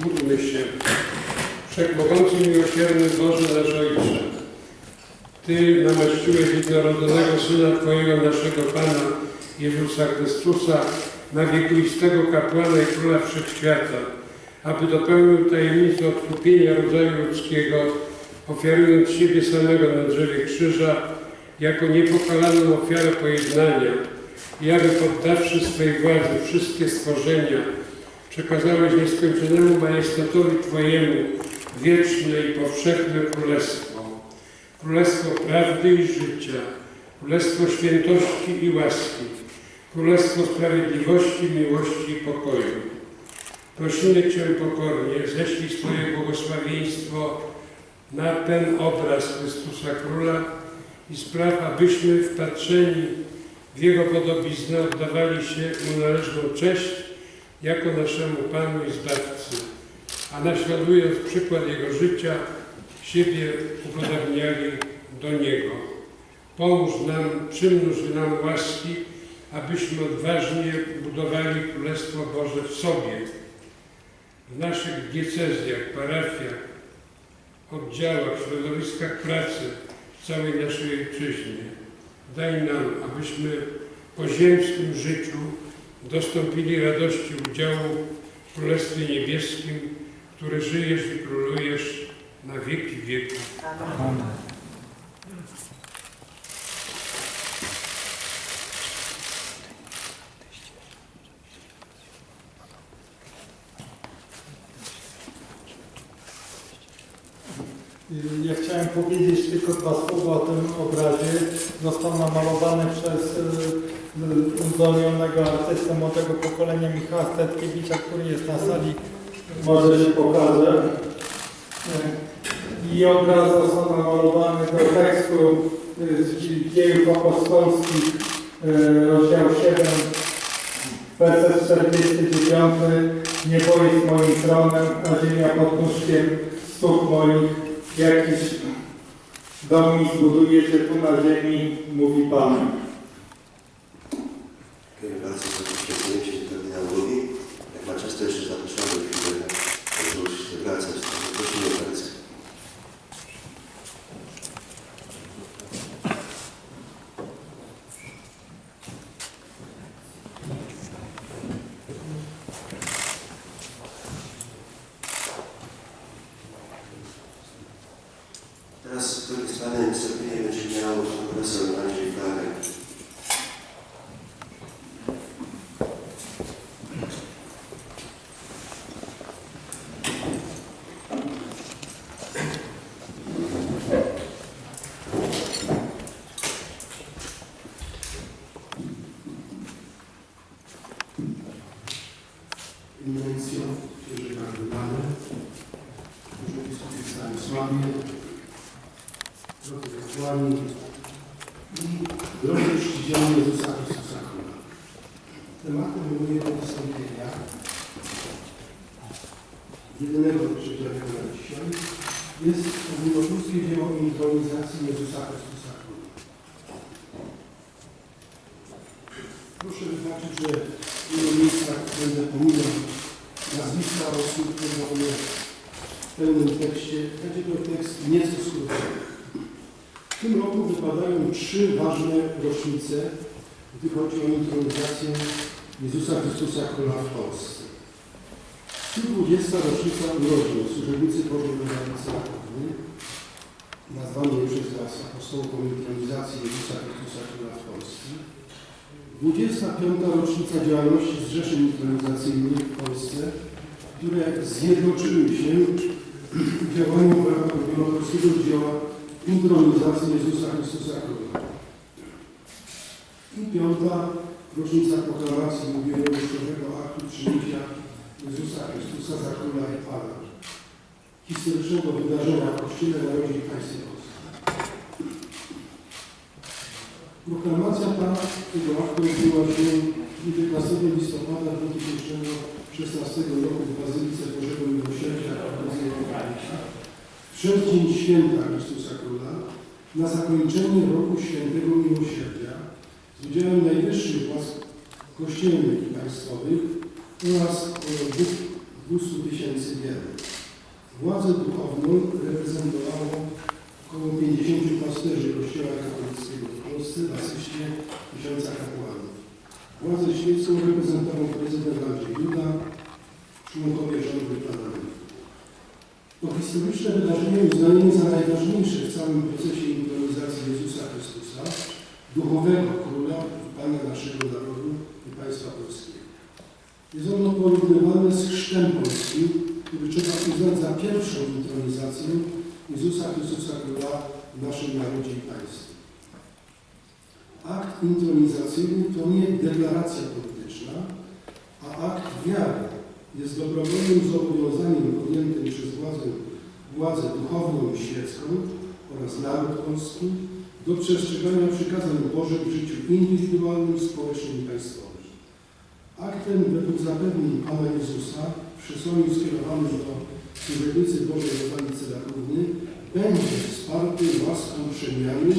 Módlmy się. Wszechmogący miłosierny Boże nasz Ojcze, Ty namaściłeś jednorodzonego Syna Twojego, naszego Pana, Jezusa Chrystusa, na wiekuistego kapłana i króla wszechświata, aby dopełnił tajemnicę odkupienia rodzaju ludzkiego, ofiarując siebie samego na drzewie krzyża, jako niepokalaną ofiarę pojednania i aby poddawszy swej władzy wszystkie stworzenia, przekazałeś nieskończonemu majestatowi Twojemu wieczne i powszechne królestwo. Królestwo prawdy i życia, królestwo świętości i łaski, królestwo sprawiedliwości, miłości i pokoju. Prosimy Cię pokornie, ześlij swoje błogosławieństwo na ten obraz Chrystusa Króla i spraw, abyśmy wpatrzeni w Jego podobiznę oddawali się Mu należną cześć jako naszemu Panu i Zbawcy, a naśladując przykład Jego życia, siebie upodobniali do Niego. Pomóż nam, przymnóż nam łaski, abyśmy odważnie budowali Królestwo Boże w sobie, w naszych diecezjach, parafiach, oddziałach, środowiskach pracy, w całej naszej ojczyźnie. Daj nam, abyśmy po ziemskim życiu dostąpili radości udziału w Królestwie Niebieskim, który żyjesz i królujesz na wieki wieków. Ja chciałem powiedzieć tylko dwa słowa o tym obrazie. Został namalowany przez y, uzdolnionego artystę młodego pokolenia Michała Stetkiewicza, który jest na sali. Może się pokaże. I obraz został namalowany do tekstu y, z dziejów apostolskich, y, rozdział 7, werset 49. Niebo jest moim tronem, a ziemia pod nóżkiem stóp moich. Jakiś dom mi zbudujecie tu na ziemi, mówi Pan. Dziękuję bardzo za poświęcenie się kardynałowi. Jak ma czas, to jeszcze zapraszamy Andrzej Flarek. Eminencjo, księży kardynale, drodzy kapłani i drodzy czciciele Jezusa Chrystusa Króla. Tematem mojego wystąpienia, jedynego przewidzianego na dzisiaj, jest ogólnopolskie dzieło intronizacji Jezusa Chrystusa Króla. Proszę wybaczyć, że w wielu miejscach będę pominął nazwiska osób, które w pełnym tekście. Będzie to tekst nieco skrócony. W tym roku wypadają trzy ważne rocznice, gdy chodzi o intronizację Jezusa Chrystusa Króla w Polsce. 120. rocznica urodzin służebnicy Bożej Lewacy nazwanej przez nas apostołką intronizacji Jezusa Chrystusa Króla w Polsce. 25. rocznica działalności zrzeszeń intronizacyjnych w Polsce, które zjednoczyły się w działaniu w ramach ogólnopolskiego dzieła intronizacji Jezusa Chrystusa Króla. I piąta rocznica proklamacji jubileuszowego aktu przyjęcia Jezusa Chrystusa za Króla i Pana. Historycznego wydarzenia Kościele Narodzie i Państwie Polskim. Proklamacja ta tego aktu odbyła się 19 listopada 2016 roku w Bazylice Bożego Miłosierdzia w przeddzień święta Chrystusa Króla na zakończenie roku świętego miłosierdzia z udziałem najwyższych władz kościelnych i państwowych oraz około 200 tysięcy wiernych. Władzę duchowną reprezentowało około 50 pasterzy Kościoła katolickiego w Polsce, asyście tysiąca kapłanów. Władzę świecką reprezentował prezydent Andrzej Duda, członkowie rządu parlamentu. To historyczne wydarzenie uznajemy za najważniejsze w całym procesie intronizacji Jezusa Chrystusa, duchowego króla i Pana naszego narodu i państwa polskiego. Jest ono porównywane z chrztem polskim, który trzeba uznać za pierwszą intronizację Jezusa Chrystusa Króla w naszym narodzie i państwie. Akt intronizacyjny to nie deklaracja polityczna, a akt wiary jest dobrowolnym zobowiązaniem podjętym przez władzę, władzę duchowną i świecką oraz naród polski do przestrzegania przykazań Bożych w życiu indywidualnym, społecznym i państwowym. Aktem według zapewnień Pana Jezusa w przesłaniu skierowanym do Służebnicy Bożej Ewangelicy Rakówny będzie wsparty łaską przemiany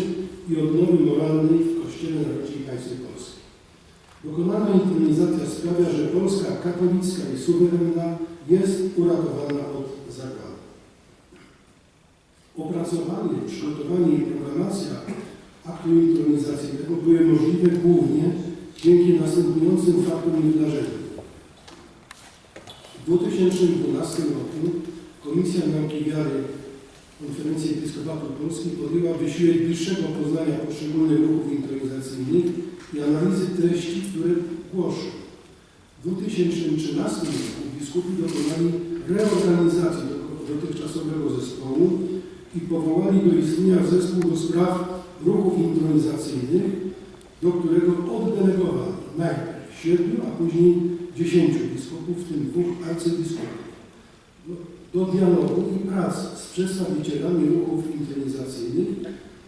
i odnowy moralnej w Kościele Narodzie i Państwie Polskim. Dokonana intronizacja sprawia, że Polska katolicka i suwerenna jest uratowana od zagłady. Opracowanie, przygotowanie i programacja aktu intronizacyjnego były możliwe głównie dzięki następującym faktom i wydarzeniom. W 2012 roku Komisja Nauki Wiary Konferencji Episkopatu Polski podjęła wysiłek bliższego poznania poszczególnych ruchów intronizacyjnych i analizy treści, które głoszą. W 2013 roku biskupi dokonali reorganizacji do- dotychczasowego zespołu i powołali do istnienia zespół do spraw ruchów intronizacyjnych, do którego oddelegowali najpierw siedmiu, a później dziesięciu biskupów, w tym dwóch arcybiskupów. Do, dialogu i prac z przedstawicielami ruchów intronizacyjnych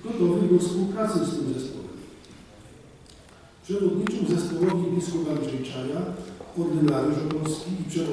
gotowych do współpracy z tym zespołem. Przewodniczył zespołowi biskup Andrzej Czaja, ordynariusz opolski i przewodniczący